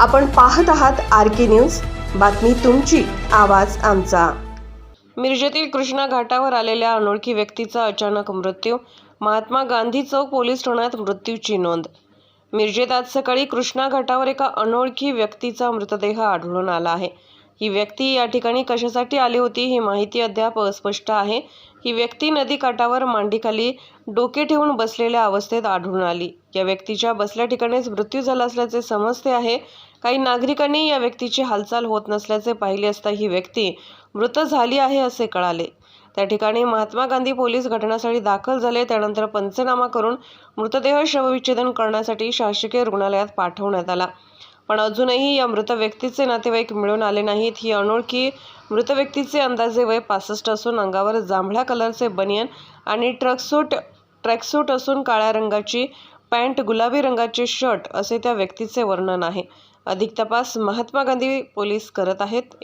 आपण पाहत आहात आर के न्यूज. बातमी तुमची आवाज आमचा. मिरजेतील कृष्णा घाटावर आलेल्या अनोळखी व्यक्तीचा अचानक मृत्यू महात्मा गांधी चौक पोलीस ठाण्यात मृत्यूची नोंद. मिरजेत आज सकाळी कृष्णा घाटावर एका अनोळखी व्यक्तीचा मृतदेह आढळून आला आहे. ही व्यक्ती या ठिकाणी कशासाठी आली होती ही माहिती अद्याप अस्पष्ट आहे. ही व्यक्ती नदीकाठावर मांडीखाली डोके ठेवून बसलेल्या अवस्थेत आढळून आली. या व्यक्तीच्या बसल्या ठिकाणीच मृत्यू झाला असल्याचे समजते आहे. काही नागरिकांनी या व्यक्तीची हालचाल होत नसल्याचे पाहिले असता ही व्यक्ती मृत झाली आहे असे कळाले. त्या ठिकाणी महात्मा गांधी पोलीस घटनास्थळी दाखल झाले. त्यानंतर पंचनामा करून मृतदेह शवविच्छेदन करण्यासाठी शासकीय रुग्णालयात पाठवण्यात आला. पण अजूनही या मृत व्यक्तीचे नातेवाईक मिळून आले नाहीत. ही अनोळखी मृत व्यक्तीचे अंदाजे वय पासष्ट असून अंगावर जांभळ्या कलरचे बनियन आणि ट्रकसूट ट्रॅकसूट असून काळ्या रंगाची पॅन्ट गुलाबी रंगाचे शर्ट असे त्या व्यक्तीचे वर्णन आहे. अधिक तपास महात्मा गांधी पोलीस करत आहेत.